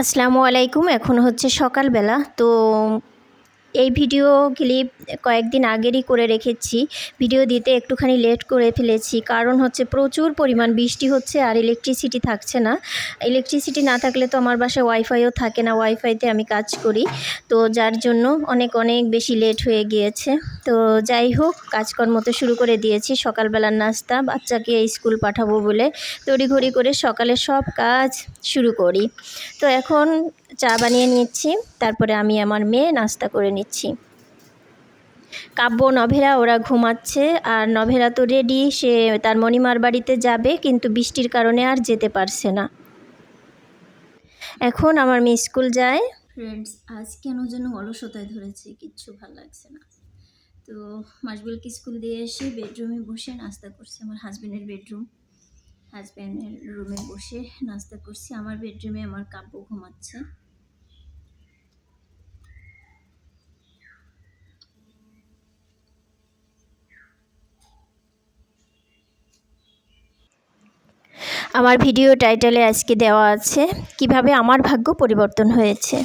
আসসালামু আলাইকুম এখন হচ্ছে সকালবেলা। তো এই ভিডিও ক্লিপ কয়েকদিন আগেরই করে রেখেছি। ভিডিও দিতে একটুখানি লেট করে ফেলেছি। কারণ হচ্ছে প্রচুর পরিমাণ বৃষ্টি হচ্ছে আর ইলেকট্রিসিটি থাকছে না। ইলেকট্রিসিটি না থাকলে তো আমার বাসায় ওয়াইফাইও থাকে না। ওয়াইফাইতে আমি কাজ করি। তো যার জন্য অনেক অনেক বেশি লেট হয়ে গিয়েছে। তো যাই হোক, কাজকর্ম তো শুরু করে দিয়েছি। সকালবেলার নাস্তা, বাচ্চাকে স্কুল পাঠাবো বলে। তড়িঘড়ি করে সকালে সব কাজ শুরু করি। তো এখন চা বানিয়ে নিচ্ছি তারপরে আমি আমার মেয়ে নাস্তা করে নিচ্ছি। কাব্য নভেরা ওরা ঘুমাচ্ছে, আর নভেরা তো রেডি সে তার মণিমার বাড়িতে যাবে, কিন্তু বৃষ্টির কারণে আর যেতে পারছে না। এখন আমার মেয়ে স্কুল যায়। ফ্রেন্ডস আজ কেন যেন অলসতায় ধরেছে, কিচ্ছু ভালো লাগছে না। তো মাসবিলকে স্কুল দিয়ে এসে বেডরুমে বসে নাস্তা করছে আমার হাজব্যান্ডের বেডরুম হাজব্যান্ডের রুমে বসে নাস্তা করছি। আমার বেডরুমে আমার কাব্য ঘুমাচ্ছে। আমার ভিডিও টাইটেলে আজকে দেওয়া আছে, কীভাবে আমার ভাগ্য পরিবর্তন হয়েছে।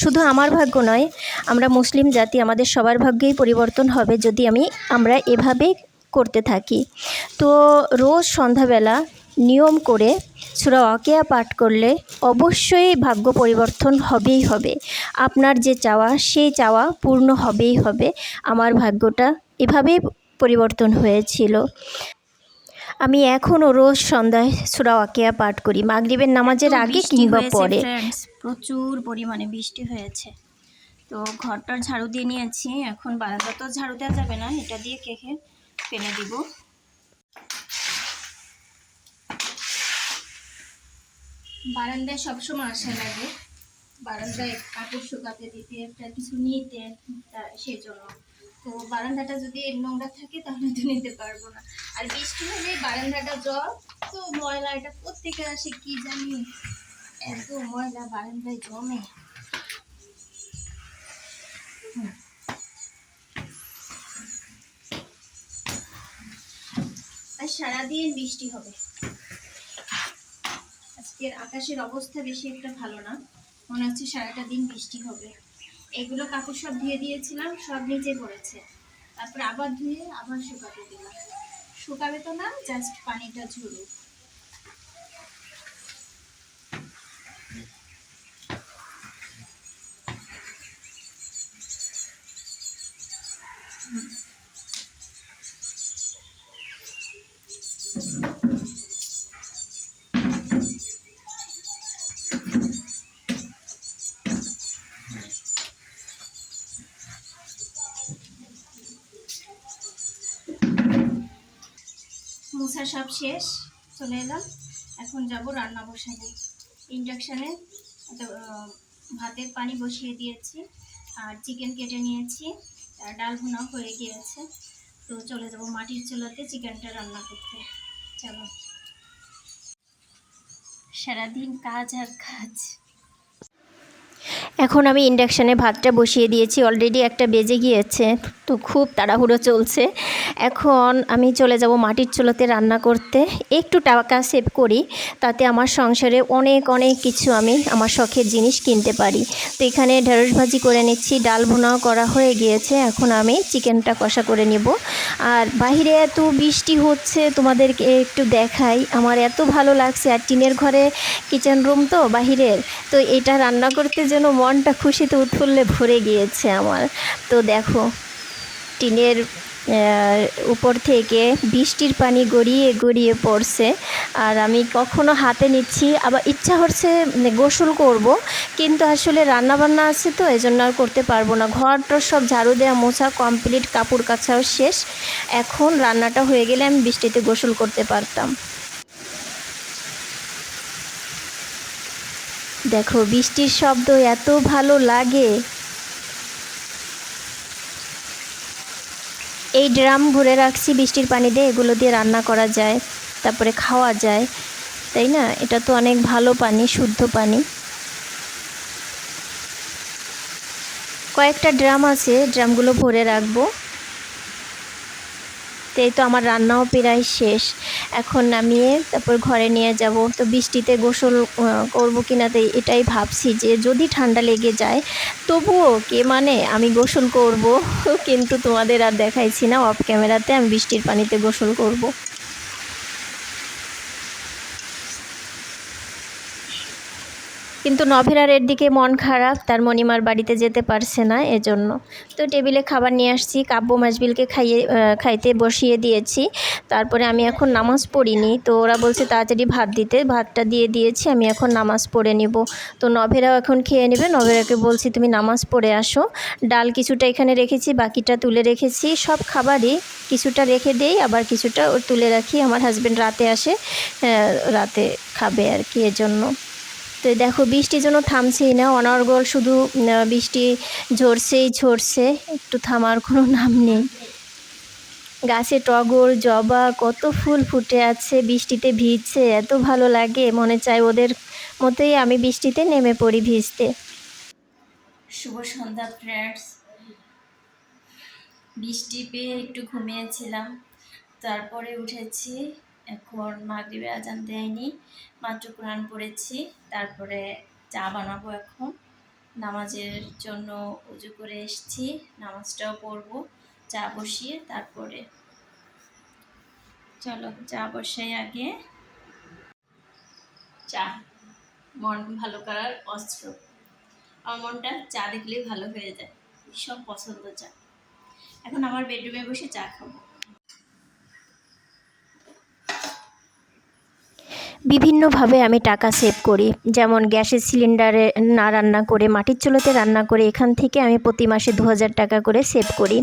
শুধু আমার ভাগ্য নয়, আমরা মুসলিম জাতি, আমাদের সবার ভাগ্যেই পরিবর্তন হবে যদি আমি, আমরা এভাবে করতে থাকি। তো রোজ সন্ধ্যাবেলা নিয়ম করে সুরা ওয়াকিয়া পাঠ করলে অবশ্যই ভাগ্য পরিবর্তন হবেই হবে। আপনার যে চাওয়া সেই চাওয়া পূর্ণ হবেই হবে। আমার ভাগ্যটা এভাবেই পরিবর্তন হয়েছিল। আমি এখনও রোজ সন্ধ্যায় সুরা ওয়াকিয়া পাঠ করি। মাগরিবের নামাজের আগে কিংবা পরে। প্রচুর পরিমাণে বৃষ্টি হয়েছে। তো ঘরটার ঝাড়ু দিয়ে নিয়েছি। এখন বারান্দা তো ঝাড়ু দেওয়া যাবে না। এটা দিয়ে কেকে ফেলে দিব। বারান্দায় সবসময় আসা লাগে। বারান্দায় কাপড় শুকাতে দিতে, একটা কিছু নিতে সেই জন্য তো বারান্দাটা যদি নোংরা থাকে, তাহলে তো নিতে পারব না। আর বৃষ্টি হলে বারান্দাটা জল, তো ময়লা এটা কোথেকে আসে কি জানি? এত ময়লা বারান্দায় জমে। আর সারাদিন বৃষ্টি হবে। আজকের আকাশের অবস্থা বেশি একটা ভালো না। মনে হচ্ছে সারাটা দিন বৃষ্টি হবে। এগুলো কাপড় সব ধুয়ে দিয়েছিলাম, সব নিচে পড়েছে। তারপর আবার ধুয়ে আবার শুকাতে দিলাম। শুকাবে তো না জাস্ট পানিটা ঝরুক। মোছা সব শেষ, চলে এলাম। এখন যাব, রান্না বসাবো। ইন্ডাকশানে ভাতের পানি বসিয়ে দিয়েছি, আর চিকেন কেটে নিয়েছি ডাল ভুনাও হয়ে গিয়েছে। তো চলে যাব মাটির চুলাতে চিকেনটা রান্না করতে। চলো। সারাদিন কাজ আর কাজ। এখন আমি ইন্ডাকশানে ভাতটা বসিয়ে দিয়েছি অলরেডি একটা বেজে গিয়েছে, তো খুব তাড়াহুড়ো চলছে। এখন আমি চলে যাব মাটির চুলোতে রান্না করতে। একটু টাকা সেভ করি, তাতে আমার সংসারে অনেক অনেক কিছু আমি আমার শখের জিনিস কিনতে পারি। তো এখানে ঢেঁড়স ভাজি করে নিচ্ছি, ডাল ভুনাও করা হয়ে গিয়েছে, এখন আমি চিকেনটা কষা করে নেব। আর বাইরে এত বৃষ্টি হচ্ছে, তোমাদেরকে একটু দেখাই, আমার এত ভালো লাগছে। আর টিনের ঘরে কিচেন রুম তো বাহিরের, তো এটা রান্না করতে যেন মনটা খুশিতে উৎফুল্লে ভরে গিয়েছে আমার। তো দেখো, টিনের উপর থেকে বৃষ্টির পানি গড়িয়ে গড়িয়ে পড়ছে। আর আমি কখনো হাতে নিচ্ছি, আবার ইচ্ছা হচ্ছে গোসল করব, কিন্তু আসলে রান্না বান্না আছে তো এই জন্য আর করতে পারব না। ঘরটা সব ঝাড়ু দেওয়া মোছা কমপ্লিট কাপড় কাচাও শেষ। এখন রান্নাটা হয়ে গেলে আমি বৃষ্টিতে গোসল করতে পারতাম। দেখো, বৃষ্টির শব্দ এত ভালো লাগে। এই ড্রাম ভরে রাখছি বৃষ্টির পানি দিয়ে এগুলো দিয়ে রান্না করা যায়, তারপরে খাওয়া যায়, তাই না? এটা তো অনেক ভালো পানি, শুদ্ধ পানি। কয়েকটা ড্রাম আছে, ড্রামগুলো ভরে রাখব। তো তো আমার রান্নাও প্রায় শেষ। এখন নামিয়ে তারপর ঘরে নিয়ে যাব। তো বৃষ্টিতে গোসল করব কি তাই এটাই ভাবছি যে যদি ঠান্ডা লেগে যায়, তবুও কে মানে আমি গোসল করব। কিন্তু তোমাদের আর দেখাইছি না অফ ক্যামেরাতে আমি বৃষ্টির পানিতে গোসল করব। কিন্তু নভেরারের দিকে মন খারাপ, তার মণিমার বাড়িতে যেতে পারছে না এজন্য। তো টেবিলে খাবার নিয়ে আসছি, কাব্য মাসবিলকে খাইয়ে খাইতে বসিয়ে দিয়েছি। তারপরে আমি এখন নামাজ পড়িনি, তো ওরা বলছে তাড়াতাড়ি ভাত দিতে, ভাতটা দিয়ে দিয়েছি, আমি এখন নামাজ পড়ে নিব। তো নভেরাও এখন খেয়ে নেবে, নভেরাকে বলছি তুমি নামাজ পড়ে আসো। ডাল কিছুটা এখানে রেখেছি, বাকিটা তুলে রেখেছি, সব খাবারই কিছুটা রেখে দেই, আবার কিছুটা তুলে রাখি, আমার হাজব্যান্ড রাতে আসে রাতে খাবে আর কি এজন্য। তো দেখো বৃষ্টি যেন থামছেই না, অনর্গল শুধু বৃষ্টি ঝরছেই ঝরছে, একটু থামার কোনো নাম নেই। গাছে টগর, জবা, কত ফুল ফুটে আছে, বৃষ্টিতে ভিজছে, এত ভালো লাগে, মনে চায় ওদের মতোই আমি বৃষ্টিতে নেমে পড়ি ভিজতে। শুভ সন্ধ্যা ফ্রেন্ডস বৃষ্টি পেয়ে একটু ঘুমিয়েছিলাম, তারপরে উঠেছি। এখন মাগরিবে আজান দেয়নি, মাত্র কোরআন পড়েছি, তারপরে চা বানাবো এখন। নামাজের জন্য উজু করে এসেছি, নামাজটাও পড়ব, চা বসিয়ে তারপরে। চলো চা বসাই আগে। চা, মন ভালো করার অস্ত্র। আমার মনটা চা দেখলেই ভালো হয়ে যায়, ভীষণ পছন্দ চা। এখন আমার বেডরুমে বসে চা খাব। বিভিন্নভাবে আমি টাকা সেভ করি। যেমন গ্যাসের সিলিন্ডারে না রান্না করে, মাটির চুলোতে রান্না করে, এখান থেকে আমি প্রতি মাসে দু হাজার টাকা করে সেভ করি।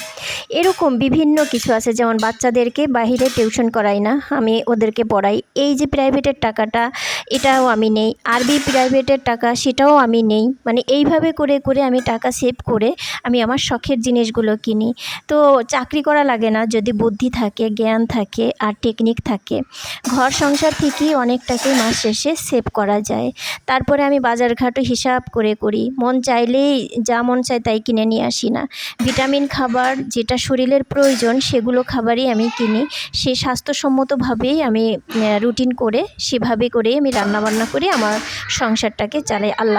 এরকম বিভিন্ন কিছু আছে, যেমন বাচ্চাদেরকে বাইরে টিউশন করাই না, আমি ওদেরকে পড়াই। এই যে প্রাইভেটের টাকাটা, এটাও আমি নেই। আরবি প্রাইভেটের টাকা, সেটাও আমি নেই। মানে এইভাবে করে করে আমি টাকা সেভ করে আমি আমার শখের জিনিসগুলো কিনি। তো চাকরি করা লাগে না, যদি বুদ্ধি থাকে, জ্ঞান থাকে আর টেকনিক থাকে। ঘর সংসার থেকেই অনেকটাকে মাস শেষে সেভ করা যায়। তারপরে আমি বাজারঘাটও হিসাব করে করি। মন চাইলেই যা মন চায় তাই কিনে নিয়ে আসি না। ভিটামিন খাবার যেটা শরীরের প্রয়োজন সেগুলো খাবারই আমি কিনি। সে স্বাস্থ্যসম্মতভাবেই আমি রুটিন করে সেভাবে করেই আমি রান্নাবান্না করে আমার সংসারটাকে চালাই। আল্লাহ